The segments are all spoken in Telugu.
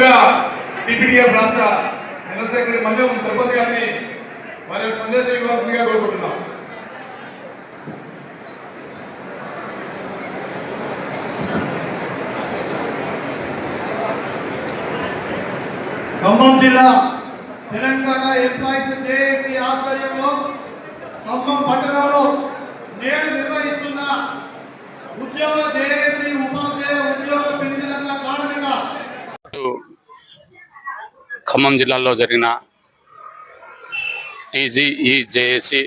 ముందుగా టీపీటీఎఫ్ రాష్ట్ర జనరల్ సెక్రటరీ మల్లం తిరుపతి గారిని వారి యొక్క సందేశం ఇవ్వాల్సిందిగా కోరుకుంటున్నాం. ఖమ్మం జిల్లా తెలంగాణ ఎంప్లాయీస్ జేఏసీ ఆధ్వర్యంలో ఖమ్మం పట్టణంలో నేడు నిర్వహిస్తున్న ఉద్యోగ జేఏసీ ఉపాధ్యాయ ఉద్యోగ పెన్షనర్ల కార్మిక ఖమ్మం జిల్లాలో జరిగిన టీజీఈ జేఏసీ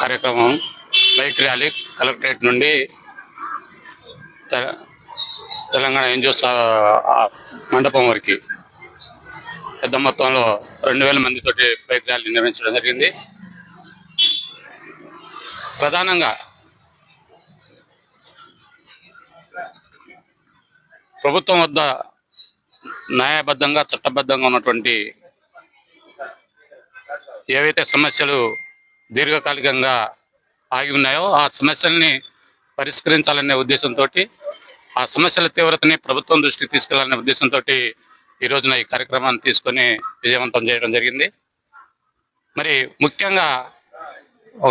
కార్యక్రమం బైక్ ర్యాలీ కలెక్టరేట్ నుండి తెలంగాణ ఎన్జిఓస్ మండపం వరకు పెద్ద మొత్తంలో రెండు వేల మందితోటి బైక్ ర్యాలీ నిర్వహించడం జరిగింది. ప్రధానంగా ప్రభుత్వం వద్ద న్యాయబద్ధంగా చట్టబద్ధంగా ఉన్నటువంటి ఏవైతే సమస్యలు దీర్ఘకాలికంగా ఆగి ఉన్నాయో ఆ సమస్యల్ని పరిష్కరించాలనే ఉద్దేశంతో ఆ సమస్యల తీవ్రతని ప్రభుత్వం దృష్టికి తీసుకెళ్ళాలనే ఉద్దేశంతో ఈ రోజున ఈ కార్యక్రమాన్ని తీసుకొని విజయవంతం చేయడం జరిగింది. మరి ముఖ్యంగా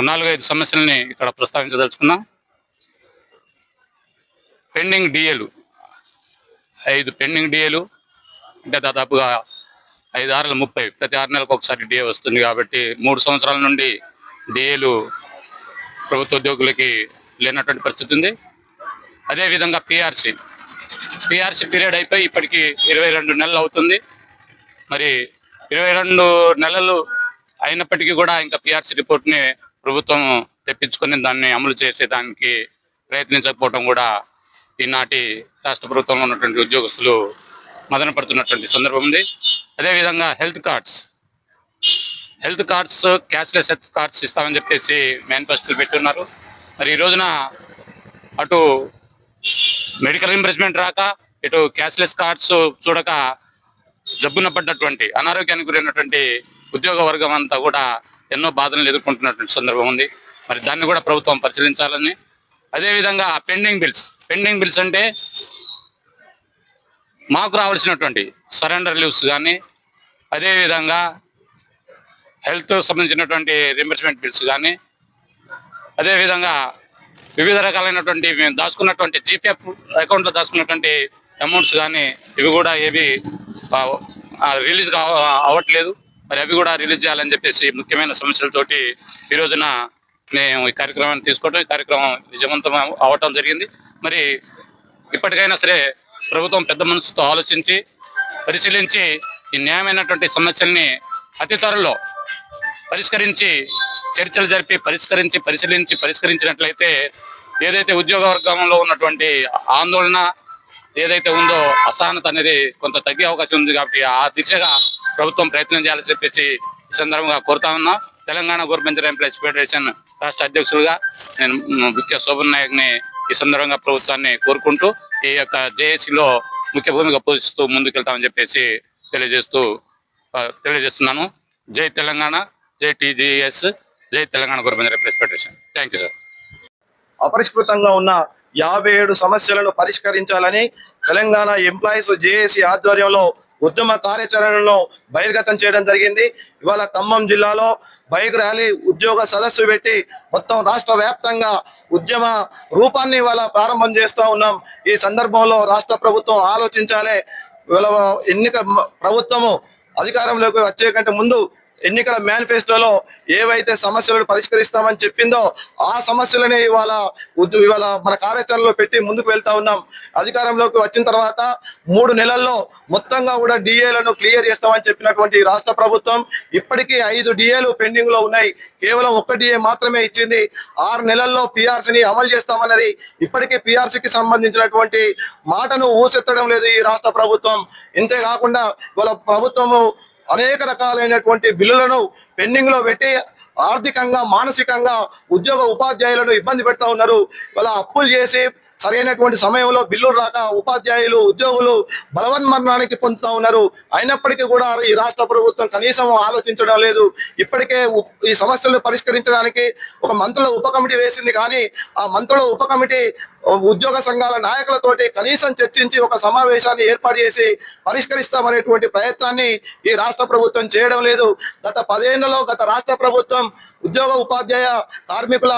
నాలుగైదు సమస్యల్ని ఇక్కడ ప్రస్తావించదలుచుకున్నాం. పెండింగ్ డిఏలు ఐదు పెండింగ్ డిఏలు అంటే దాదాపుగా ఐదు ఆరుల ముప్పై ప్రతి ఆరు నెలలకు ఒకసారి డిఏ వస్తుంది కాబట్టి మూడు సంవత్సరాల నుండి డిఏలు ప్రభుత్వ ఉద్యోగులకి లేనటువంటి పరిస్థితి ఉంది. అదేవిధంగా పిఆర్సి పిఆర్సీ పీరియడ్ అయిపోయి ఇప్పటికి ఇరవై రెండు నెలలు అవుతుంది. మరి ఇరవై రెండు నెలలు అయినప్పటికీ కూడా ఇంకా పిఆర్సీ రిపోర్ట్ని ప్రభుత్వం తెప్పించుకొని దాన్ని అమలు చేసేదానికి ప్రయత్నించకపోవడం కూడా ఈనాటి రాష్ట్ర ప్రభుత్వంలో ఉన్నటువంటి ఉద్యోగస్తులు మదన పడుతున్నటువంటి సందర్భం ఉంది. అదేవిధంగా health cards. Health cards cashless health cards ఇస్తామని చెప్పేసి మేనిఫెస్టోలు పెట్టున్నారు. మరి ఈ రోజున అటు మెడికల్ రింబర్స్మెంట్ రాక ఇటు క్యాష్లెస్ కార్డ్స్ చూడక జబ్బున పడ్డటువంటి అనారోగ్యానికి గురైనటువంటి ఉద్యోగ వర్గం అంతా కూడా ఎన్నో బాధలను ఎదుర్కొంటున్నటువంటి సందర్భం ఉంది. మరి దాన్ని కూడా ప్రభుత్వం పరిశీలించాలని. అదేవిధంగా పెండింగ్ బిల్స్. పెండింగ్ బిల్స్ అంటే మాకు రావాల్సినటువంటి సరెండర్ లీవ్స్ కానీ అదేవిధంగా హెల్త్ సంబంధించినటువంటి రింబర్స్మెంట్ బిల్స్ కానీ అదేవిధంగా వివిధ రకాలైనటువంటి మేము దాచుకున్నటువంటి జీపీఎఫ్ అకౌంట్లో దాచుకున్నటువంటి అమౌంట్స్ కానీ ఇవి కూడా ఏవి రిలీజ్ అవ్వట్లేదు. మరి అవి కూడా రిలీజ్ చేయాలని చెప్పేసి ముఖ్యమైన సమస్యలతోటి ఈ రోజున మేము ఈ కార్యక్రమాన్ని తీసుకోవడం ఈ కార్యక్రమం విజయవంతం అవటం జరిగింది. మరి ఇప్పటికైనా సరే ప్రభుత్వం పెద్ద మనసుతో ఆలోచించి పరిశీలించి ఈ న్యాయమైనటువంటి సమస్యల్ని అతి త్వరలో పరిష్కరించి చర్చలు జరిపి పరిష్కరించి పరిశీలించి పరిష్కరించినట్లయితే ఏదైతే ఉద్యోగ వర్గంలో ఉన్నటువంటి ఆందోళన ఏదైతే ఉందో అసహనత అనేది కొంత తగ్గే అవకాశం ఉంది కాబట్టి ఆ దిశగా ప్రభుత్వం ప్రయత్నం చేయాలని చెప్పేసి ఈ సందర్భంగా కోరుతా ఉన్నా. తెలంగాణ గవర్నమెంట్ ఎంప్లాయీస్ ఫెడరేషన్ రాష్ట్ర అధ్యక్షులుగా నేను ముఖ్య శోభన్ నాయక్ని ఈ సందర్భంగా ప్రభుత్వాన్ని కోరుకుంటూ ఈ యొక్క జేఏసీలో ముఖ్య భూమిక పోషిస్తూ ముందుకెళ్తామని చెప్పేసి తెలియజేస్తూ తెలియజేస్తున్నాను. జై తెలంగాణ జై టీజీఎస్ జై Telangana government employees federation thank you sir. అపరిష్కృతంగా ఉన్న యాభై ఏడు సమస్యలను పరిష్కరించాలని తెలంగాణ ఎంప్లాయీస్ జేఏసీ ఆధ్వర్యంలో ఉద్యమ కార్యాచరణను బహిర్గతం చేయడం జరిగింది. ఇవాళ ఖమ్మం జిల్లాలో బైక్ ర్యాలీ ఉద్యోగ సదస్సు పెట్టి మొత్తం రాష్ట్ర వ్యాప్తంగా ఉద్యమ రూపాన్ని ఇవాళ ప్రారంభం చేస్తూ ఉన్నాం. ఈ సందర్భంలో రాష్ట్ర ప్రభుత్వం ఆలోచించాలి. ఇవాళ ఎన్నిక ప్రభుత్వము అధికారంలోకి వచ్చే కంటే ముందు ఎన్నికల మేనిఫెస్టోలో ఏవైతే సమస్యలను పరిష్కరిస్తామని చెప్పిందో ఆ సమస్యలని ఇవాళ ఇవాళ మన కార్యాచరణలో పెట్టి ముందుకు వెళ్తా ఉన్నాం. అధికారంలోకి వచ్చిన తర్వాత మూడు నెలల్లో మొత్తంగా కూడా డిఏలను క్లియర్ చేస్తామని చెప్పినటువంటి రాష్ట్ర ప్రభుత్వం ఇప్పటికీ ఐదు డిఏలు పెండింగ్లో ఉన్నాయి. కేవలం ఒక్క డిఏ మాత్రమే ఇచ్చింది. ఆరు నెలల్లో పిఆర్సీని అమలు చేస్తామన్నది ఇప్పటికీ పిఆర్సీకి సంబంధించినటువంటి మాటను ఊసెత్తడం లేదు ఈ రాష్ట్ర ప్రభుత్వం. ఇంతేకాకుండా వాళ్ళ ఇవాళ ప్రభుత్వము అనేక రకాలైనటువంటి బిల్లులను పెండింగ్లో పెట్టి ఆర్థికంగా మానసికంగా ఉద్యోగ ఉపాధ్యాయులను ఇబ్బంది పెడతా ఉన్నారు. వాళ్ళ అప్పులు చేసి సరైనటువంటి సమయంలో బిల్లులు రాక ఉపాధ్యాయులు ఉద్యోగులు బలవన్మరణానికి పొందుతా ఉన్నారు. అయినప్పటికీ కూడా ఈ రాష్ట్ర ప్రభుత్వం కనీసం ఆలోచించడం లేదు. ఇప్పటికే ఈ సమస్యలను పరిష్కరించడానికి ఒక మంత్రుల ఉప కమిటీ వేసింది కానీ ఆ మంత్రుల ఉప కమిటీ ఉద్యోగ సంఘాల నాయకులతోటి కనీసం చర్చించి ఒక సమావేశాన్ని ఏర్పాటు చేసి పరిష్కరిస్తామనేటువంటి ప్రయత్నాన్ని ఈ రాష్ట్ర ప్రభుత్వం చేయడం లేదు. గత పదేళ్ళలో గత రాష్ట్ర ప్రభుత్వం ఉద్యోగ ఉపాధ్యాయ కార్మికుల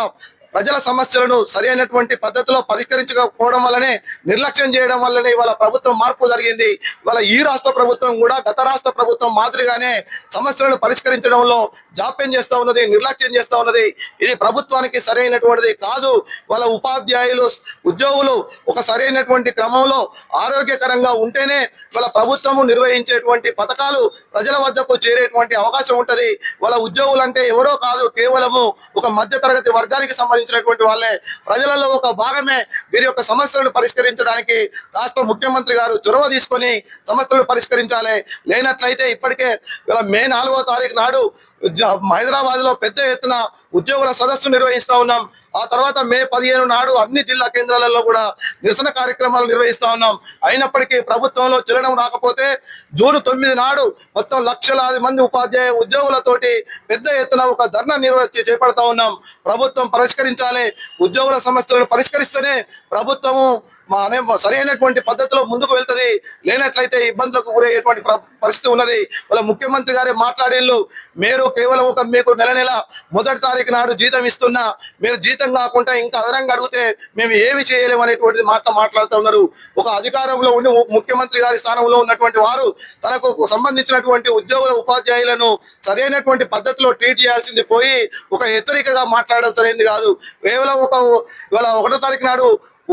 ప్రజల సమస్యలను సరైనటువంటి పద్ధతిలో పరిష్కరించకపోవడం వల్లనే నిర్లక్ష్యం చేయడం వల్లనే ఇవాళ ప్రభుత్వం మార్పు జరిగింది. ఇవాళ ఈ రాష్ట్ర ప్రభుత్వం కూడా గత రాష్ట్ర ప్రభుత్వం మాదిరిగానే సమస్యలను పరిష్కరించడంలో జాప్యం చేస్తూ ఉన్నది నిర్లక్ష్యం చేస్తూ ఉన్నది. ఇది ప్రభుత్వానికి సరైనటువంటిది కాదు. వాళ్ళ ఉపాధ్యాయులు ఉద్యోగులు ఒక సరైనటువంటి క్రమంలో ఆరోగ్యకరంగా ఉంటేనే వాళ్ళ ప్రభుత్వము నిర్వహించేటువంటి పథకాలు ప్రజల వద్దకు చేరేటువంటి అవకాశం ఉంటది. వాళ్ళ ఉద్యోగులు అంటే ఎవరో కాదు కేవలము ఒక మధ్య తరగతి వర్గానికి సంబంధించినటువంటి వాళ్ళే ప్రజలలో ఒక భాగమే వీరి యొక్క సమస్యలను పరిష్కరించడానికి రాష్ట్ర ముఖ్యమంత్రి గారు చొరవ తీసుకొని సమస్యలను పరిష్కరించాలి. లేనట్లయితే ఇప్పటికే మే నాలుగో తారీఖు నాడు హైదరాబాద్లో పెద్ద ఎత్తున ఉద్యోగుల సదస్సు నిర్వహిస్తూ ఉన్నాం. ఆ తర్వాత మే పదిహేను నాడు అన్ని జిల్లా కేంద్రాలలో కూడా నిరసన కార్యక్రమాలు నిర్వహిస్తూ ఉన్నాం. అయినప్పటికీ ప్రభుత్వంలో చలనం రాకపోతే జూన్ తొమ్మిది నాడు మొత్తం లక్షలాది మంది ఉపాధ్యాయ ఉద్యోగులతోటి పెద్ద ఎత్తున ఒక ధర్నా నిర్వహించి చేపడతా ఉన్నాం. ప్రభుత్వం పరిష్కరించాలి. ఉద్యోగుల సమస్యలను పరిష్కరిస్తేనే ప్రభుత్వము అనే సరైనటువంటి పద్ధతిలో ముందుకు వెళ్తుంది. లేనట్లయితే ఇబ్బందులకు గురయ్యేటువంటి పరిస్థితి ఉన్నది. వాళ్ళ ముఖ్యమంత్రి గారే మాట్లాడేళ్ళు మీరు కేవలం ఒక మీకు నెల నెల మొదటి తారీఖు నాడు జీతం ఇస్తున్నా మీరు జీతం కాకుండా ఇంకా అదనంగా అడిగితే మేము ఏమి చేయలేము అనేటువంటిది మాట మాట్లాడుతూ ఉన్నారు. ఒక అధికారంలో ఉండి ముఖ్యమంత్రి గారి స్థానంలో ఉన్నటువంటి వారు తనకు సంబంధించినటువంటి ఉద్యోగుల ఉపాధ్యాయులను సరైనటువంటి పద్ధతిలో ట్రీట్ చేయాల్సింది పోయి ఒక హెచ్చరికగా మాట్లాడడం సరైనది కాదు. కేవలం ఒక ఇవాళ ఒకటో తారీఖు నాడు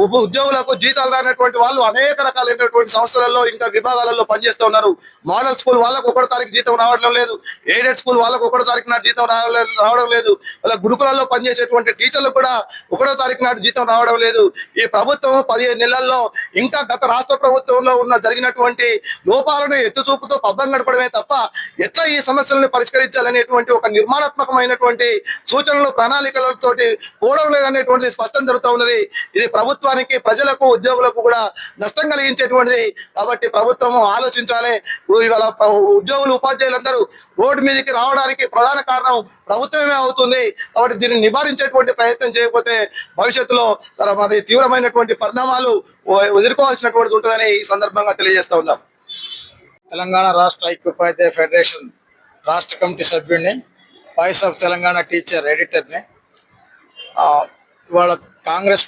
ఉప ఉద్యోగులకు జీతాలు రానటువంటి వాళ్ళు అనేక రకాలైనటువంటి సంస్థలలో ఇంకా విభాగాలలో పనిచేస్తూ ఉన్నారు. మోడల్ స్కూల్ వాళ్ళకు ఒకటో తారీఖు జీతం రావడం లేదు. ఎయిడెడ్ స్కూల్ వాళ్ళకు ఒకటో తారీఖు నాటి జీతం రావడం రావడం లేదు. అలా గురుకులలో పనిచేసేటువంటి టీచర్లు కూడా ఒకటో తారీఖు నాటి జీతం రావడం లేదు. ఈ ప్రభుత్వం పదిహేను నెలల్లో ఇంకా గత రాష్ట్ర ప్రభుత్వంలో ఉన్న జరిగినటువంటి లోపాలను ఎత్తుచూపుతో పబ్బం గడపడమే తప్ప ఎట్లా ఈ సమస్యలను పరిష్కరించాలనేటువంటి ఒక నిర్మాణాత్మకమైనటువంటి సూచనలు ప్రణాళికలతోటి పోవడం లేదనేటువంటిది స్పష్టం జరుగుతూ ఉన్నది. ఇది ప్రభుత్వానికి ప్రజలకు ఉద్యోగులకు కూడా నష్టం కలిగించేటువంటిది. కాబట్టి ప్రభుత్వం ఆలోచించాలి. ఇవాళ ఉద్యోగులు ఉపాధ్యాయులందరూ రోడ్డు మీదకి రావడానికి ప్రధాన కారణం ప్రభుత్వమే అవుతుంది. కాబట్టి దీన్ని నివారించేటువంటి ప్రయత్నం చేయకపోతే భవిష్యత్తులో చాలా మరి తీవ్రమైనటువంటి పరిణామాలు ఎదుర్కోవాల్సినటువంటి ఉంటుందని ఈ సందర్భంగా తెలియజేస్తా ఉన్నాం. తెలంగాణ రాష్ట్ర ఐక్యోపాధ్యాయ ఫెడరేషన్ రాష్ట్ర కమిటీ సభ్యుడిని వాయిస్ ఆఫ్ తెలంగాణ టీచర్ ఎడిటర్ని ఇవాళ కాంగ్రెస్